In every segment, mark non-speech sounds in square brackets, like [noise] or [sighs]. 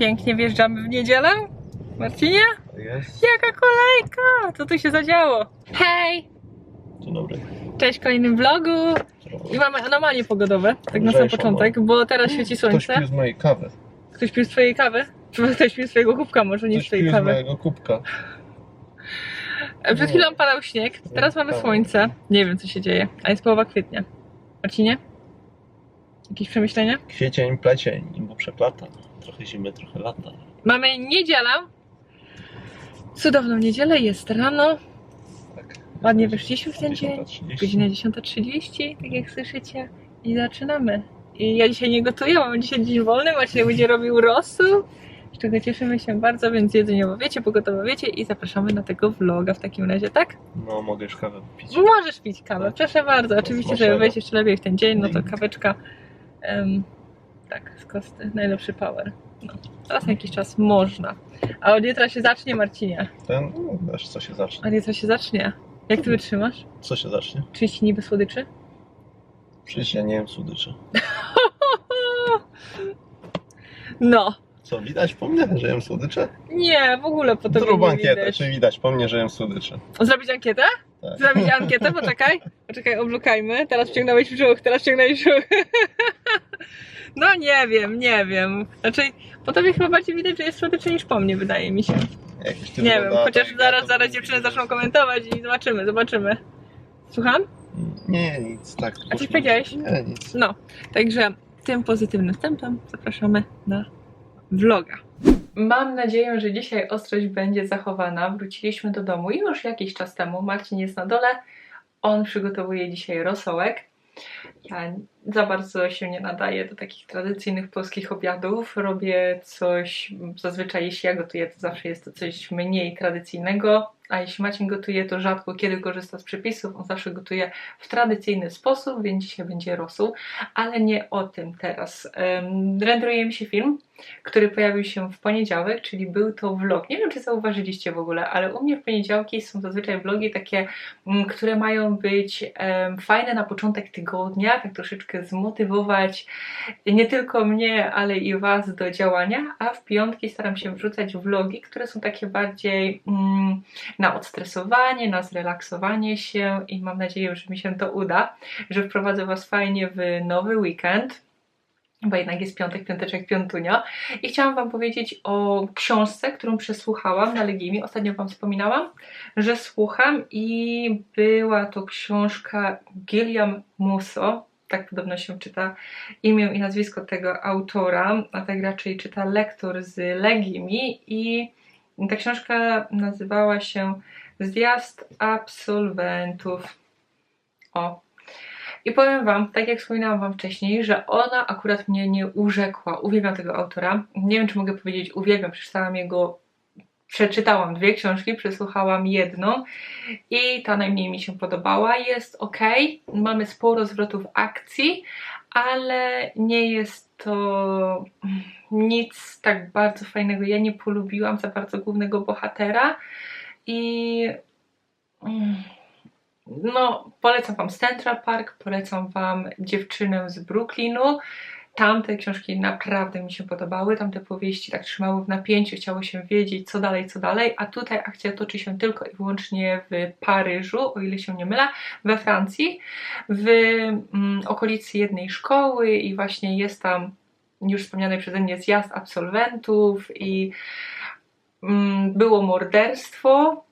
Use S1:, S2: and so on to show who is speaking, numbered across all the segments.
S1: pięknie wjeżdżamy w niedzielę? Marcinie?
S2: Jest.
S1: Jaka kolejka! Co tu się zadziało? Hej!
S2: Dzień dobry.
S1: Cześć w kolejnym vlogu! I mamy anomalie pogodowe, tak na sam początek, bo teraz świeci
S2: Ktoś
S1: słońce.
S2: pił z mojej kawy.
S1: Ktoś pił z twojej kawy? Czy ktoś pił z twojego kubka, może nie z
S2: Ktoś
S1: twojej
S2: pił z
S1: kawy.
S2: mojego kubka.
S1: Przed chwilą padał śnieg, teraz mamy słońce. Nie wiem co się dzieje, a jest połowa kwietnia. Marcinie? Jakieś przemyślenia?
S2: Kwiecień, plecień, bo przeplata. Trochę zimy, trochę lata.
S1: Mamy niedzielę. Cudowną niedzielę, jest rano.
S2: Tak.
S1: Ładnie wyszliśmy w ten dzień.
S2: 10:30.
S1: Godzina 10.30, tak jak słyszycie. I zaczynamy. I ja dzisiaj nie gotuję, mam dzisiaj dzień wolny, Maciej będzie robił rosół. Z czego cieszymy się bardzo, więc jedzeniowo wiecie, pogotowo wiecie i zapraszamy na tego vloga w takim razie, tak?
S2: No, mogę już kawę pić.
S1: Możesz pić kawę, proszę bardzo. Oczywiście, żeby wejść jeszcze lepiej w ten dzień, no to kaweczka. em, tak, z kosty, najlepszy power. No, teraz na jakiś czas można. A od jutra się zacznie, Marcinie.
S2: Ten, no, wiesz, co się zacznie.
S1: Od jutra się zacznie. Jak ty wytrzymasz?
S2: Co się zacznie?
S1: 30 niby słodyczy?
S2: Przecież ja nie wiem słodyczy. [laughs]
S1: No.
S2: Co, widać po mnie, że jem słodycze?
S1: Nie, w ogóle po tobie
S2: Zrób
S1: nie
S2: ankietę,
S1: widać.
S2: czy widać po mnie, że jem słodycze.
S1: Zrobić ankietę?
S2: Tak.
S1: Zrobić ankietę? Poczekaj. [laughs] Poczekaj, oblukajmy. Teraz wciągnąłeś brzuch, teraz wciągnąłeś brzuch. [laughs] No nie wiem, nie wiem. Znaczy, po tobie chyba bardziej widać, że jest słodycze niż po mnie, wydaje mi się.
S2: Jakiś ty
S1: Nie wiem,
S2: wygląda
S1: chociaż
S2: tak,
S1: zaraz,
S2: to
S1: zaraz dziewczyny zaczną komentować i zobaczymy, zobaczymy. Słucham?
S2: Nie, nic, tak.
S1: A coś powiedziałeś?
S2: Nie, nic.
S1: No, także tym pozytywnym wstępem zapraszamy na vloga. Mam nadzieję, że dzisiaj ostrość będzie zachowana. Wróciliśmy do domu już jakiś czas temu. Marcin jest na dole. On przygotowuje dzisiaj rosołek. Ja za bardzo się nie nadaję do takich tradycyjnych polskich obiadów. Robię coś, zazwyczaj jeśli ja gotuję, to zawsze jest to coś mniej tradycyjnego. A jeśli Marcin gotuje, to rzadko kiedy korzysta z przepisów. On zawsze gotuje w tradycyjny sposób, więc dzisiaj będzie rosół ale nie o tym teraz. Renderuje mi się film, który pojawił się w poniedziałek, czyli był to vlog. Nie wiem, czy zauważyliście w ogóle, ale u mnie w poniedziałki są zazwyczaj vlogi takie, mm, które mają być fajne na początek tygodnia, tak troszeczkę zmotywować nie tylko mnie, ale i Was do działania, a w piątki staram się wrzucać vlogi, które są takie bardziej mm, na odstresowanie, na zrelaksowanie się i mam nadzieję, że mi się to uda że wprowadzę Was fajnie w nowy weekend, bo jednak jest piątek, piąteczek, piątunio. I chciałam Wam powiedzieć o książce, którą przesłuchałam na Legimi. Ostatnio Wam wspominałam, że słucham i była to książka Gilliam Musso. Tak podobno się czyta imię i nazwisko tego autora, a tak raczej czyta lektor z Legimi i ta książka nazywała się Zjazd absolwentów. O, i powiem Wam, tak jak wspominałam Wam wcześniej, że ona akurat mnie nie urzekła. Uwielbiam tego autora. Nie wiem, czy mogę powiedzieć uwielbiam. Przeczytałam jego, przeczytałam dwie książki, przesłuchałam jedną i ta najmniej mi się podobała. Jest ok, mamy sporo zwrotów akcji, ale nie jest to nic tak bardzo fajnego. Ja nie polubiłam za bardzo głównego bohatera i... mm, no, polecam Wam Central Park, polecam Wam Dziewczynę z Brooklynu. Tamte książki naprawdę mi się podobały, tamte powieści tak trzymały w napięciu, chciało się wiedzieć co dalej, co dalej, a tutaj akcja toczy się tylko i wyłącznie w Paryżu, o ile się nie mylę, we Francji, w mm, okolicy jednej szkoły i właśnie jest tam już wspomniany przeze mnie zjazd absolwentów i mm, było morderstwo,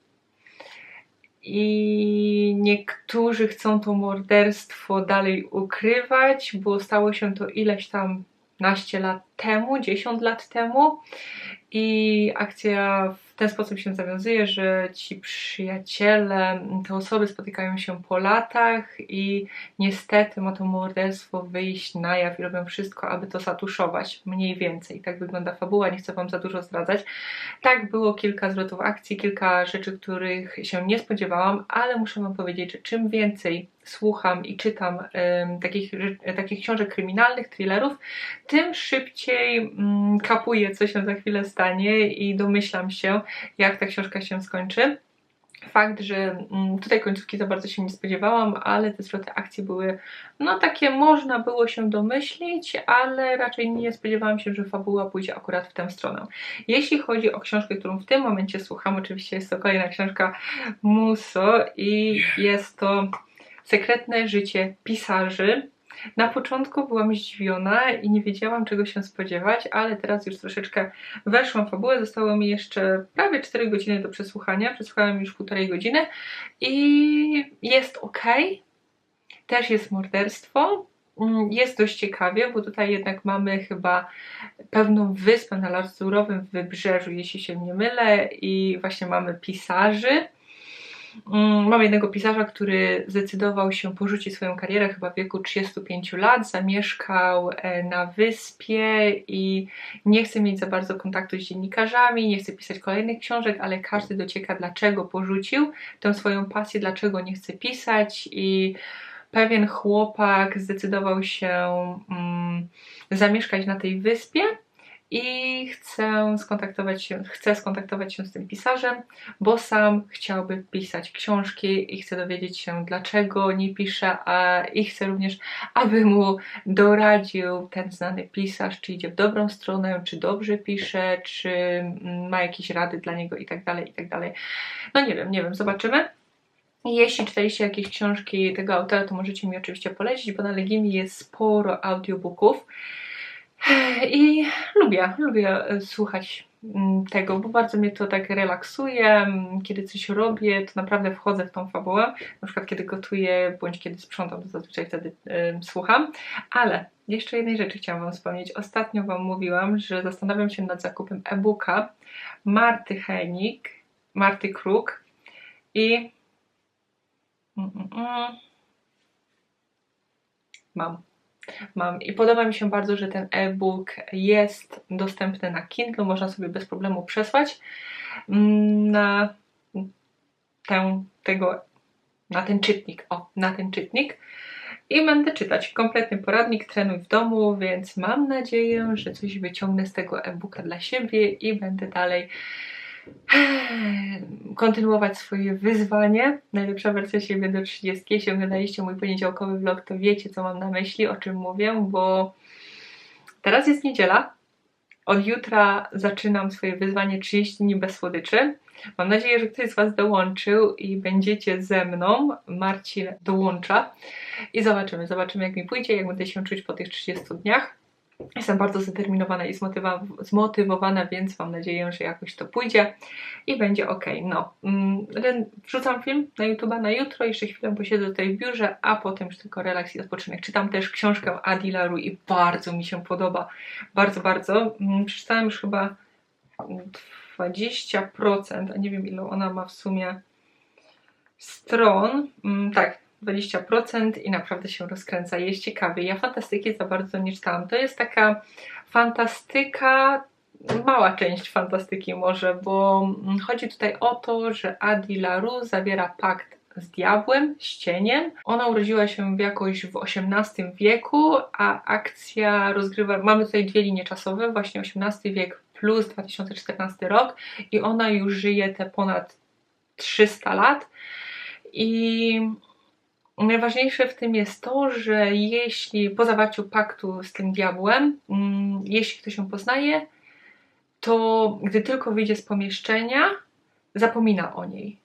S1: i niektórzy chcą to morderstwo dalej ukrywać, bo stało się to ileś tam naście lat temu, 10 lat temu. I akcja w ten sposób się zawiązuje, że ci przyjaciele, te osoby spotykają się po latach i niestety ma to morderstwo wyjść na jaw i robią wszystko, aby to zatuszować, mniej więcej. Tak wygląda fabuła, nie chcę Wam za dużo zdradzać. Tak, było kilka zwrotów akcji, kilka rzeczy, których się nie spodziewałam, ale muszę Wam powiedzieć, że czym więcej słucham i czytam takich, ży- takich książek kryminalnych, thrillerów, tym szybciej mm, kapuję, co się za chwilę stanie i domyślam się, jak ta książka się skończy. Fakt, że mm, tutaj końcówki za bardzo się nie spodziewałam, ale te zwroty akcji były no takie można było się domyślić, ale raczej nie spodziewałam się, że fabuła pójdzie akurat w tę stronę. Jeśli chodzi o książkę, którą w tym momencie słucham, oczywiście jest to kolejna książka Muso i jest to Sekretne życie pisarzy. Na początku byłam zdziwiona i nie wiedziałam czego się spodziewać, ale teraz już troszeczkę weszłam w fabułę. Zostało mi jeszcze prawie 4 godziny do przesłuchania. Przesłuchałam już półtorej godziny i jest ok. Też jest morderstwo. Mm, Jest dość ciekawie, bo tutaj jednak mamy chyba pewną wyspę na lazurowym wybrzeżu, jeśli się nie mylę, i właśnie mamy pisarzy. Mm, Mam jednego pisarza, który zdecydował się porzucić swoją karierę chyba w wieku 35 lat, zamieszkał e, na wyspie i nie chce mieć za bardzo kontaktu z dziennikarzami, nie chce pisać kolejnych książek, ale każdy docieka dlaczego porzucił tę swoją pasję, dlaczego nie chce pisać i pewien chłopak zdecydował się mm, zamieszkać na tej wyspie i chcę skontaktować się, chcę skontaktować się z tym pisarzem, bo sam chciałby pisać książki i chce dowiedzieć się, dlaczego nie pisze, a i chcę również, aby mu doradził ten znany pisarz, czy idzie w dobrą stronę, czy dobrze pisze, czy ma jakieś rady dla niego i tak dalej, i tak. No nie wiem, nie wiem, zobaczymy. Jeśli czytaliście jakieś książki tego autora, to możecie mi oczywiście polecić, bo na Legimi jest sporo audiobooków. I lubię, lubię e, słuchać mm, tego, bo bardzo mnie to tak relaksuje. Mm, Kiedy coś robię, to naprawdę wchodzę w tą fabułę. Na przykład kiedy gotuję, bądź kiedy sprzątam, to zazwyczaj wtedy em, słucham. Ale jeszcze jednej rzeczy chciałam Wam wspomnieć. Ostatnio Wam mówiłam, że zastanawiam się nad zakupem e-booka Marty Henik, Marty Kruk i Mm, mm, mm. Mam. Mam. I podoba mi się bardzo, że ten e-book jest dostępny na Kindle. Można sobie bez problemu przesłać mm, na tego, na ten czytnik. O, na ten czytnik. I będę czytać kompletny poradnik Trenuj w domu, więc mam nadzieję, że coś wyciągnę z tego e-booka dla siebie i będę dalej [sighs] kontynuować swoje wyzwanie. Najlepsza wersja siebie do 30. Jeśli oglądaliście mój poniedziałkowy vlog, to wiecie, co mam na myśli, o czym mówię, bo teraz jest niedziela. Od jutra zaczynam swoje wyzwanie 30 dni bez słodyczy. Mam nadzieję, że ktoś z Was dołączył i będziecie ze mną. Marcin dołącza i zobaczymy, zobaczymy jak mi pójdzie, jak będę się czuć po tych 30 dniach. Jestem bardzo zdeterminowana i zmotywowana, więc mam nadzieję, że jakoś to pójdzie i będzie ok. No, mm, wrzucam film na YouTube'a na jutro, jeszcze chwilę posiedzę tutaj w biurze, a potem już tylko relaks i odpoczynek. Czytam też książkę Adi Laru i bardzo mi się podoba. Bardzo, bardzo. Mm, Przeczytałam już chyba 20%, a nie wiem ile ona ma w sumie stron. Mm, Tak, 20% i naprawdę się rozkręca. Jest ciekawie. Ja fantastyki za bardzo nie czytałam. To jest taka fantastyka, mała część fantastyki może, bo mm, chodzi tutaj o to, że Adi Laru zawiera pakt z diabłem, z cieniem. Ona urodziła się w jakoś w XVIII wieku, a akcja rozgrywa, mamy tutaj dwie linie czasowe, właśnie XVIII wiek plus 2014 rok i ona już żyje te ponad 300 lat i Najważniejsze w tym jest to, że jeśli po zawarciu paktu z tym diabłem, mm, jeśli ktoś ją poznaje, to gdy tylko wyjdzie z pomieszczenia, zapomina o niej.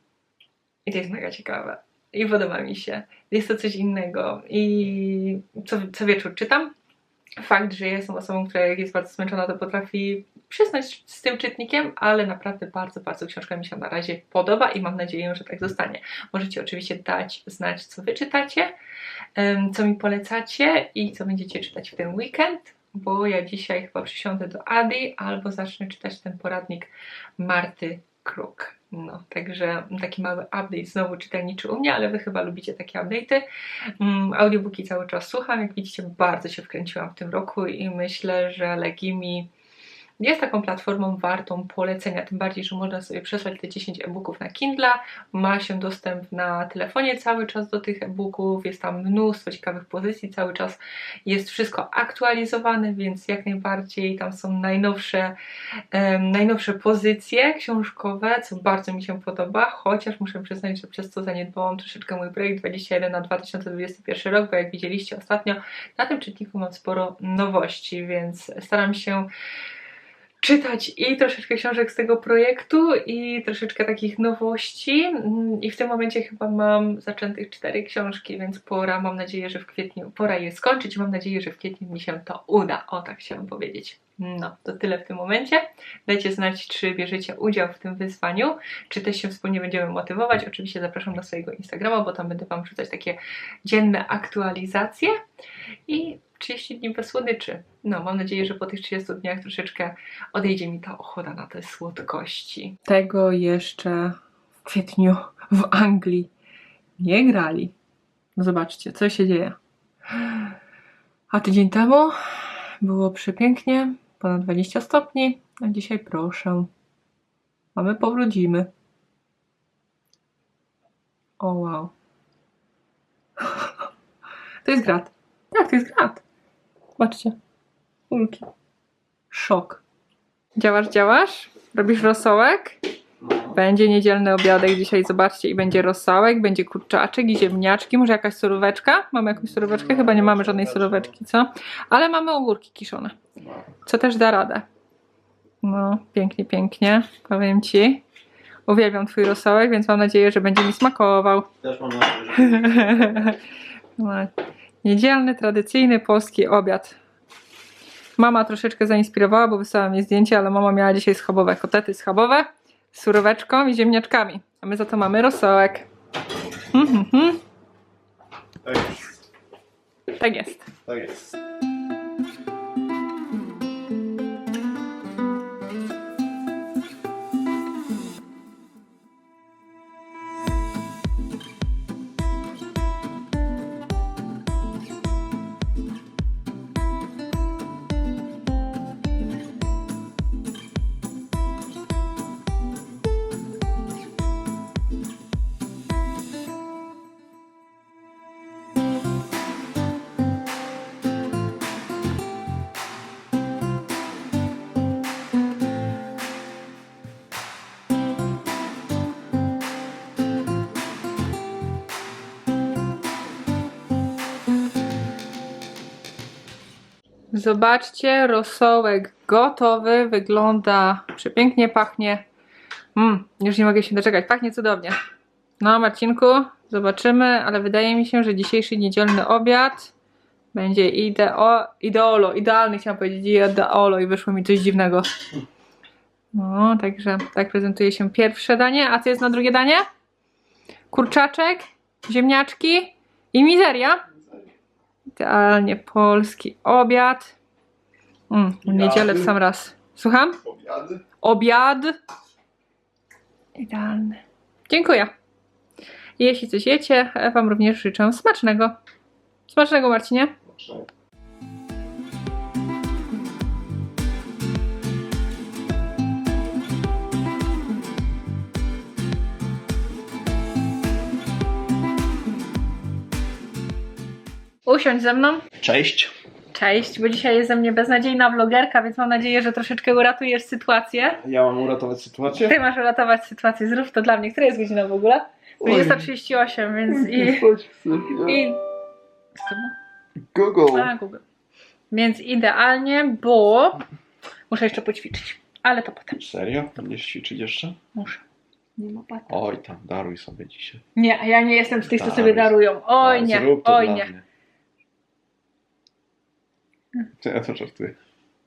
S1: I to jest mega ciekawe. I podoba mi się. Jest to coś innego. I co, co wieczór czytam. Fakt, że jestem osobą, która jak jest bardzo zmęczona, to potrafi przysnąć z tym czytnikiem, ale naprawdę bardzo, bardzo książka mi się na razie podoba i mam nadzieję, że tak zostanie. Możecie oczywiście dać znać, co wy czytacie, co mi polecacie i co będziecie czytać w ten weekend, bo ja dzisiaj chyba przysiądę do Adi albo zacznę czytać ten poradnik Marty Kruk. No, także taki mały update znowu czytelniczy u mnie, ale wy chyba lubicie takie update'y. Mm, audiobooki cały czas słucham, jak widzicie bardzo się wkręciłam w tym roku i myślę, że Legimi jest taką platformą wartą polecenia, tym bardziej, że można sobie przesłać te 10 e-booków na Kindle, ma się dostęp na telefonie cały czas do tych e-booków, jest tam mnóstwo ciekawych pozycji, cały czas jest wszystko aktualizowane, więc jak najbardziej tam są najnowsze, em, najnowsze pozycje książkowe, co bardzo mi się podoba, chociaż muszę przyznać, że przez to zaniedbałam troszeczkę mój projekt 21 na 2021 rok, bo jak widzieliście ostatnio, na tym czytniku mam sporo nowości, więc staram się czytać i troszeczkę książek z tego projektu i troszeczkę takich nowości Mm, i w tym momencie chyba mam zaczętych cztery książki, więc pora, mam nadzieję, że w kwietniu, pora je skończyć, mam nadzieję, że w kwietniu mi się to uda, o tak chciałam powiedzieć. No, to tyle w tym momencie. Dajcie znać, czy bierzecie udział w tym wyzwaniu, czy też się wspólnie będziemy motywować. Oczywiście zapraszam na swojego Instagrama, bo tam będę Wam wrzucać takie dzienne aktualizacje i 30 dni bez słodyczy. No, mam nadzieję, że po tych 30 dniach troszeczkę odejdzie mi ta ochota na te słodkości. Tego jeszcze w kwietniu w Anglii nie grali. No zobaczcie, co się dzieje. A tydzień temu było przepięknie, ponad 20 stopni, a dzisiaj proszę. Mamy powrót zimy. O wow. [laughs] To jest grat. Tak, to jest grat. Patrzcie. Kulki. Szok. Działasz, działasz? Robisz rosołek? Będzie niedzielny obiadek dzisiaj, zobaczcie, i będzie rosołek, będzie kurczaczek i ziemniaczki, może jakaś suróweczka? Mamy jakąś suróweczkę? Chyba nie mamy żadnej suróweczki, co? Ale mamy ogórki kiszone, co też da radę. No, pięknie, pięknie, powiem Ci. Uwielbiam Twój rosołek, więc mam nadzieję, że będzie mi smakował.
S2: Też mam nadzieję, że... [laughs]
S1: No, Niedzielny, tradycyjny polski obiad. Mama troszeczkę zainspirowała, bo wysłała mi zdjęcie, ale mama miała dzisiaj schabowe kotety schabowe z suróweczką i ziemniaczkami. A my za to mamy rosołek. Mhm.
S2: Tak jest.
S1: Tak jest.
S2: Tak jest.
S1: Zobaczcie, rosołek gotowy, wygląda przepięknie, pachnie. Mm, już nie mogę się doczekać, pachnie cudownie. No, Marcinku, zobaczymy, ale wydaje mi się, że dzisiejszy niedzielny obiad będzie ideo, ideolo, idealny chciałam powiedzieć, ideolo i wyszło mi coś dziwnego. No, także tak prezentuje się pierwsze danie. A co jest na drugie danie? Kurczaczek, ziemniaczki i mizeria. Idealnie polski obiad. Mm, w niedzielę w sam raz. Słucham?
S2: Obiady?
S1: Obiad. Idealny. Dziękuję. Jeśli coś jecie, Wam również życzę smacznego. Smacznego, Marcinie. Usiądź ze mną.
S2: Cześć.
S1: Cześć, bo dzisiaj jest ze mnie beznadziejna vlogerka, więc mam nadzieję, że troszeczkę uratujesz sytuację.
S2: Ja mam uratować sytuację?
S1: Ty masz uratować sytuację, zrób to dla mnie. Która jest godzina w ogóle? 20.38, więc i... [laughs] i...
S2: Google.
S1: A, Google. Więc idealnie, bo muszę jeszcze poćwiczyć. Ale to potem.
S2: Serio? Będziesz ćwiczyć jeszcze?
S1: Muszę. Nie ma pata.
S2: Oj tam, daruj sobie dzisiaj.
S1: Nie, ja nie jestem z tych, co sobie darują. Oj nie, oj nie.
S2: To ja to żartuję.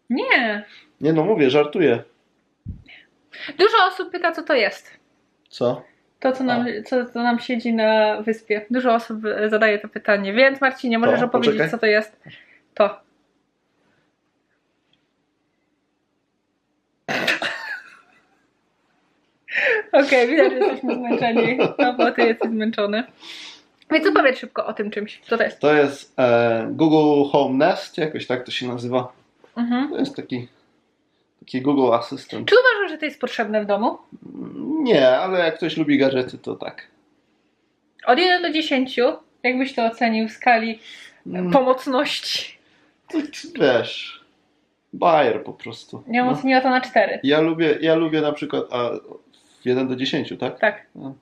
S1: Nie.
S2: Nie no, mówię, żartuję.
S1: Dużo osób pyta, co to jest.
S2: Co?
S1: To, co nam, co, co nam siedzi na wyspie. Dużo osób zadaje to pytanie. Więc Marcinie, możesz
S2: To?
S1: opowiedzieć,
S2: Poczekaj.
S1: co to jest? To. [laughs] Okej, widać, że jesteśmy zmęczeni. No bo ty jesteś zmęczony. Więc opowiedz szybko o tym czymś. Co to jest?
S2: To jest e, Google Home Nest, jakoś tak to się nazywa.
S1: Mhm.
S2: To jest taki
S3: Taki Google Assistant.
S1: Czy uważasz, że to jest potrzebne w domu?
S3: Nie, ale jak ktoś lubi gadżety, to tak.
S1: Od 1 do 10, jakbyś to ocenił w skali
S3: Mm,
S1: pomocności?
S3: to, wiesz, Bayer po prostu.
S1: Ja
S3: No.
S1: oceniła to na 4.
S3: Ja lubię, ja lubię na przykład a, w 1 do 10, tak?
S1: Tak,
S3: No,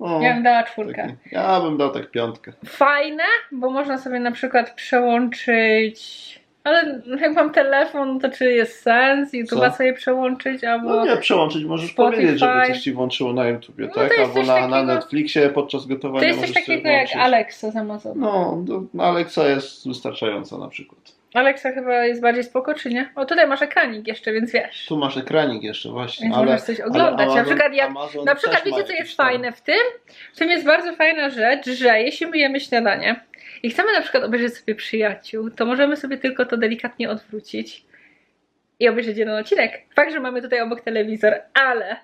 S1: ja bym dała czwórkę.
S3: taki- ja bym dał tak piątkę.
S1: Fajne, bo można sobie na przykład przełączyć. Ale jak mam telefon, to czy jest sens YouTube'a
S3: Co?
S1: sobie przełączyć, albo.
S3: No nie, przełączyć możesz
S1: Spotify.
S3: powiedzieć, żeby coś ci włączyło na YouTubie,
S1: No
S3: tak? Albo na, na
S1: takiego-
S3: Netflixie podczas gotowania
S1: to jest coś takiego jak. Alexa z Amazonu.
S3: No, Alexa jest wystarczająca na przykład.
S1: Alexa chyba jest bardziej spoko, czy nie? O, tutaj masz ekranik jeszcze, więc wiesz.
S3: Tu masz ekranik jeszcze, właśnie.
S1: Więc
S3: ale,
S1: możesz coś oglądać.
S3: ale
S1: na przykład jak
S3: Amazon
S1: Na przykład wiecie co jest
S3: tam-
S1: fajne w tym? W tym jest bardzo fajna rzecz, że jeśli myjemy śniadanie i chcemy na przykład obejrzeć sobie przyjaciół, to możemy sobie tylko to delikatnie odwrócić i obejrzeć jeden odcinek. Fakt, że mamy tutaj obok telewizor, ale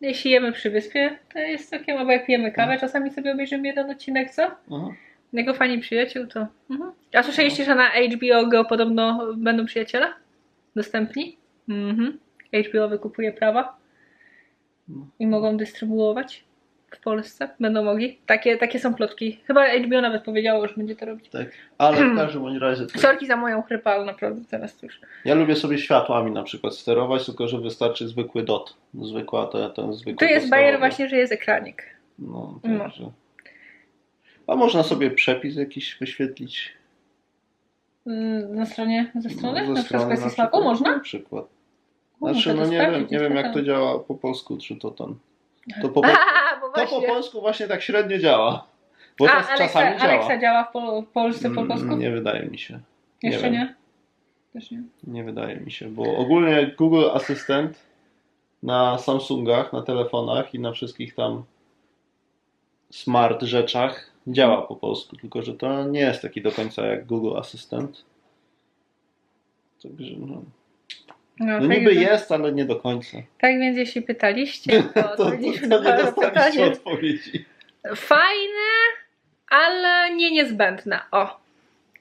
S1: jeśli jemy przy wyspie, to jest całkiem, albo jak pijemy kawę, czasami sobie obejrzymy jeden odcinek, co?
S3: Aha.
S1: Jego fani przyjaciół to... Mhm. A słyszeliście, że na HBO Go podobno będą przyjaciele? Dostępni? Mhm. HBO wykupuje prawa
S3: No.
S1: i mogą dystrybuować w Polsce. Będą mogli. Takie, takie są plotki. Chyba HBO nawet powiedziało, że będzie to robić.
S3: Tak, ale w [clears throat] każdym bądź razie. To...
S1: Sorki za moją chrypę, ale naprawdę teraz to już.
S3: Ja lubię sobie światłami na przykład sterować, tylko że wystarczy zwykły dot. Zwykła to ten zwykły.
S1: Tu jest bajer właśnie, że jest ekranik.
S3: No,
S1: No.
S3: A można sobie przepis jakiś wyświetlić.
S1: Mm, Na stronie, ze strony?
S3: No,
S1: na
S3: ze strony na
S1: smaku można?
S3: Na przykład. Znaczy, no nie wiem, nie wiem jak to działa po polsku, czy to ten. To po, polsku, [laughs]
S1: A,
S3: to po
S1: właśnie.
S3: polsku właśnie tak średnio działa. Bo
S1: A,
S3: czas,
S1: Alexa,
S3: czasami działa.
S1: Alexa działa w, Pol- w Polsce po
S3: Mm,
S1: polsku?
S3: Nie wydaje mi się.
S1: Jeszcze
S3: wiem.
S1: nie? Też nie.
S3: Nie wydaje mi się, bo ogólnie Google Assistant na Samsungach, na telefonach i na wszystkich tam smart rzeczach działa po polsku, tylko że to nie jest taki do końca jak Google Assistant. Także no,
S1: No,
S3: no
S1: tak
S3: niby
S1: więc-
S3: jest, ale nie do końca.
S1: Tak więc jeśli pytaliście, [laughs] to,
S3: To, to, to nie dostaliście odpowiedzi.
S1: Fajne, ale nie niezbędne. O.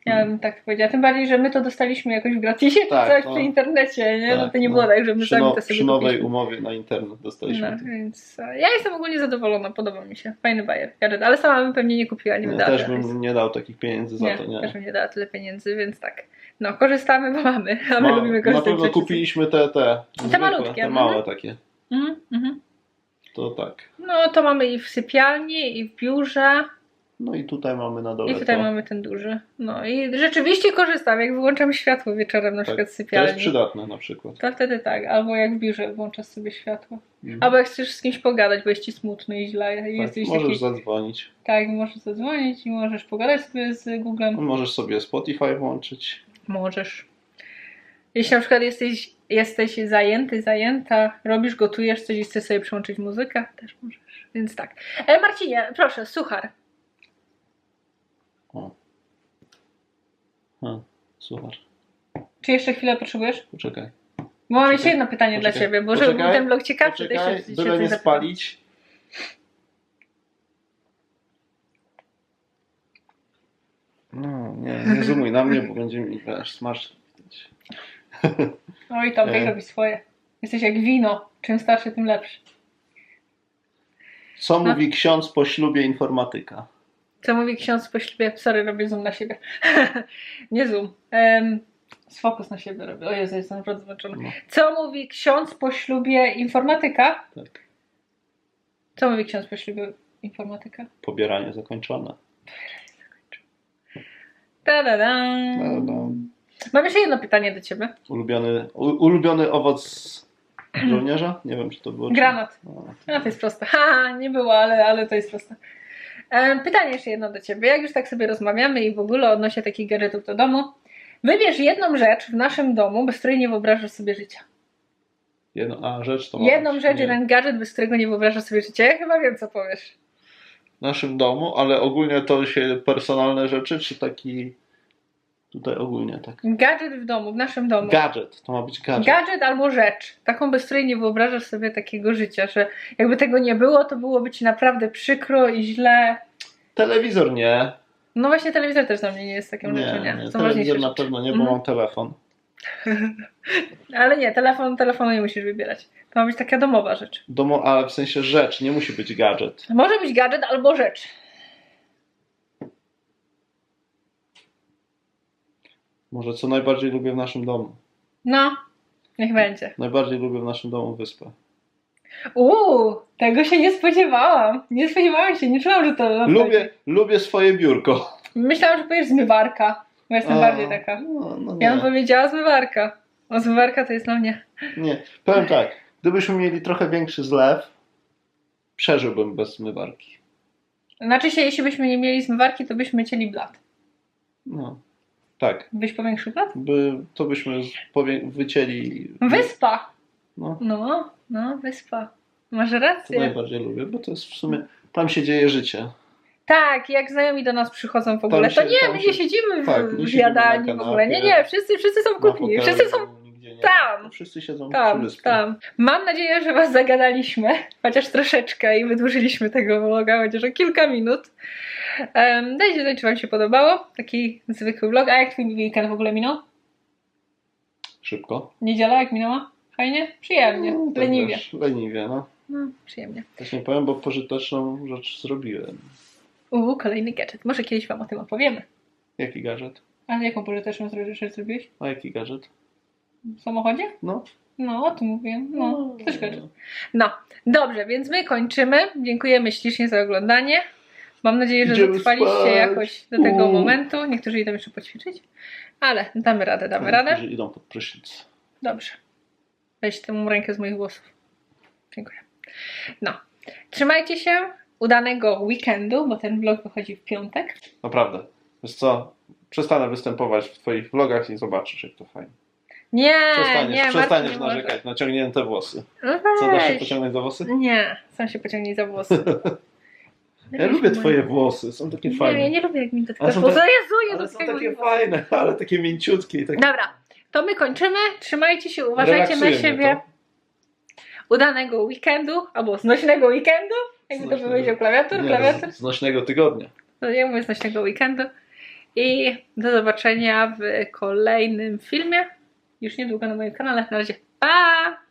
S1: Ja bym tak powiedziała. Tym bardziej, że my to dostaliśmy jakoś w gratisie,
S3: Tak,
S1: coś
S3: no.
S1: przy internecie, nie? no
S3: Tak,
S1: to nie
S3: no.
S1: było tak, że my sami
S3: no,
S1: to sobie
S3: przy nowej
S1: kupiliśmy.
S3: umowie na internet dostaliśmy
S1: No,
S3: to.
S1: więc e, ja jestem ogólnie zadowolona, podoba mi się. Fajny bajer. Ale sama bym pewnie nie kupiła, nie
S3: Ja
S1: wydała
S3: też bym nie dał takich pieniędzy za
S1: nie,
S3: to, nie.
S1: też bym nie dała tyle pieniędzy, więc tak. No, korzystamy, bo mamy, a my
S3: Ma-
S1: lubimy
S3: na
S1: korzystać z
S3: pewno kupiliśmy te, te, zwykłe,
S1: malutkie,
S3: te
S1: mhm.
S3: małe takie.
S1: Mhm, mhm.
S3: To tak.
S1: No, to mamy i w sypialni, i w biurze.
S3: No i tutaj mamy na dole
S1: I tutaj
S3: to.
S1: mamy ten duży. No i rzeczywiście korzystam, jak wyłączam światło wieczorem na
S3: Tak,
S1: przykład
S3: To
S1: sypialni.
S3: jest przydatne na przykład.
S1: To wtedy tak, albo jak w biurze włączasz sobie światło.
S3: Mhm.
S1: Albo jak chcesz z kimś pogadać, bo jest ci smutno i źle.
S3: Tak,
S1: jesteś
S3: możesz
S1: taki,
S3: zadzwonić.
S1: tak, możesz zadzwonić i możesz pogadać sobie z Googlem.
S3: Możesz sobie Spotify włączyć.
S1: Możesz. Jeśli na przykład jesteś, jesteś zajęty, zajęta, robisz, gotujesz coś i chcesz sobie przyłączyć muzykę, też możesz. Więc tak. E, Marcinie, proszę, suchar.
S3: Słuchaj,
S1: Czy jeszcze chwilę potrzebujesz?
S3: poczekaj.
S1: Bo mam jeszcze jedno pytanie dla
S3: poczekaj,
S1: Ciebie, bo żeby był
S3: poczekaj,
S1: ten blog ciekawszy, to
S3: Poczekaj,
S1: jeszcze się
S3: byle nie
S1: zapytam.
S3: spalić. No, nie, nie zoomuj na mnie, bo będzie mi smaczne. widać.
S1: Oj, tam
S3: E.
S1: e. robi swoje. Jesteś jak wino. Czym starszy, tym lepszy.
S3: Co
S1: No.
S3: mówi ksiądz po ślubie informatyka?
S1: Co mówi ksiądz po ślubie? Sorry, robię zoom na siebie. [laughs] nie zoom. Um, fokus na siebie robię. O Jezu, jestem naprawdę zmęczona.
S3: No,
S1: Co mówi ksiądz po ślubie informatyka?
S3: tak.
S1: Co mówi ksiądz po ślubie informatyka?
S3: Pobieranie zakończone.
S1: Ta da da. Mam jeszcze jedno pytanie do ciebie.
S3: Ulubiony, ulubiony owoc żołnierza? Nie wiem, czy to było. czy-
S1: Granat.
S3: No,
S1: No to jest proste. [laughs] Ha, nie było, ale, ale to jest proste. Pytanie jeszcze jedno do ciebie. Jak już tak sobie rozmawiamy i w ogóle odnośnie takich gadżetów do domu, wybierz jedną rzecz w naszym domu, bez której nie wyobrażasz sobie życia.
S3: jedno, a rzecz to
S1: Jedną rzecz,
S3: nie,
S1: jeden gadżet, bez którego nie wyobrażasz sobie życia. Ja chyba wiem, co powiesz.
S3: W naszym domu, ale ogólnie to się personalne rzeczy, czy taki. Tutaj ogólnie tak.
S1: Gadżet w domu, w naszym domu.
S3: Gadżet, to ma być gadżet.
S1: Gadżet albo rzecz. Taką, bez której nie wyobrażasz sobie takiego życia, że jakby tego nie było, to byłoby ci naprawdę przykro i źle.
S3: Telewizor nie.
S1: No właśnie telewizor też dla mnie nie jest taką
S3: Nie,
S1: rzeczą, nie.
S3: nie. Telewizor na pewno nie, bo
S1: Mhm.
S3: mam telefon. [laughs]
S1: Ale nie, telefon, telefonu nie musisz wybierać. To ma być taka domowa rzecz.
S3: Domo, ale w sensie rzecz, nie musi być gadżet.
S1: Może być gadżet albo rzecz.
S3: Może co najbardziej lubię w naszym domu.
S1: No, niech będzie.
S3: Najbardziej lubię w naszym domu wyspę.
S1: Uuu, tego się nie spodziewałam. Nie spodziewałam się, nie czułam, że to.
S3: Lubię, lubię swoje biurko.
S1: Myślałam, że powiesz zmywarka. Bo jestem
S3: A,
S1: bardziej taka.
S3: No, no
S1: Ja bym powiedziała zmywarka. O, zmywarka to jest na mnie.
S3: nie. Powiem tak, gdybyśmy mieli trochę większy zlew, przeżyłbym bez zmywarki.
S1: Znaczy się, jeśli byśmy nie mieli zmywarki, to byśmy cieli blat.
S3: No. Tak.
S1: Byś powiększył?
S3: By, to byśmy powie- wycięli.
S1: Wyspa!
S3: No,
S1: No, no, wyspa. Masz
S3: to
S1: rację.
S3: najbardziej lubię, bo to jest w sumie. Tam się dzieje życie.
S1: Tak, jak znajomi do nas przychodzą w ogóle,
S3: się-
S1: to nie,
S3: tam
S1: my
S3: się-
S1: nie siedzimy w,
S3: tak, nie
S1: jadalni w ogóle. Nie,
S3: kanapie,
S1: nie, wszyscy, wszyscy są w
S3: Na
S1: kuchni. Wszyscy są. Tam.
S3: Wszyscy siedzą przy
S1: tam,
S3: wyspie.
S1: tam. Mam nadzieję, że Was zagadaliśmy, chociaż troszeczkę i wydłużyliśmy tego vloga, chociaż o kilka minut. Um, dajcie znać, czy Wam się podobało. Taki zwykły vlog. A jak Twój weekend w ogóle minął?
S3: Szybko.
S1: Niedziela jak minęła? Fajnie? Przyjemnie.
S3: No, tak
S1: Leniwie.
S3: wiesz, leniwie, no.
S1: No, przyjemnie.
S3: Też nie powiem, bo pożyteczną rzecz zrobiłem.
S1: Uuu, kolejny gadżet. Może kiedyś Wam o tym opowiemy.
S3: Jaki gadżet?
S1: A jaką pożyteczną rzecz zrobiłeś?
S3: A jaki gadżet?
S1: W samochodzie?
S3: No.
S1: No, o tym mówię. No, też gadżet. No, dobrze, więc my kończymy. Dziękujemy ślicznie za oglądanie. Mam nadzieję, że
S3: Idziemy
S1: dotrwaliście
S3: spać.
S1: jakoś do tego
S3: Uuu.
S1: momentu. Niektórzy idą jeszcze poćwiczyć, ale damy radę, damy radę.
S3: Którzy idą pod prysznic.
S1: Dobrze. Weź tę rękę z moich włosów. Dziękuję. No, trzymajcie się. Udanego weekendu, bo ten vlog wychodzi w piątek.
S3: Naprawdę. Wiesz co? Przestanę występować w twoich vlogach i zobaczysz, jak to fajnie.
S1: Nie,
S3: Przestaniesz,
S1: nie,
S3: przestaniesz
S1: nie może.
S3: narzekać na ciągnięte włosy.
S1: No
S3: Co, dasz się pociągnąć za włosy?
S1: Nie, sam się pociągnij za włosy. [laughs]
S3: Ja lubię twoje włosy, są takie
S1: Nie,
S3: fajne.
S1: ja nie lubię jak mi dotykasz
S3: są
S1: włosów.
S3: tak-
S1: Jezu, ja
S3: Ale są takie fajne, [laughs] ale takie mięciutkie i takie...
S1: Dobra, to my kończymy. Trzymajcie się, uważajcie na siebie.
S3: to.
S1: Udanego weekendu, albo znośnego weekendu. Jakby to
S3: Znośnego.
S1: powiedział klawiatur,
S3: Nie,
S1: klawiatur.
S3: Znośnego tygodnia.
S1: To ja mówię znośnego weekendu. I do zobaczenia w kolejnym filmie. Już niedługo na moim kanale. Na razie. Pa!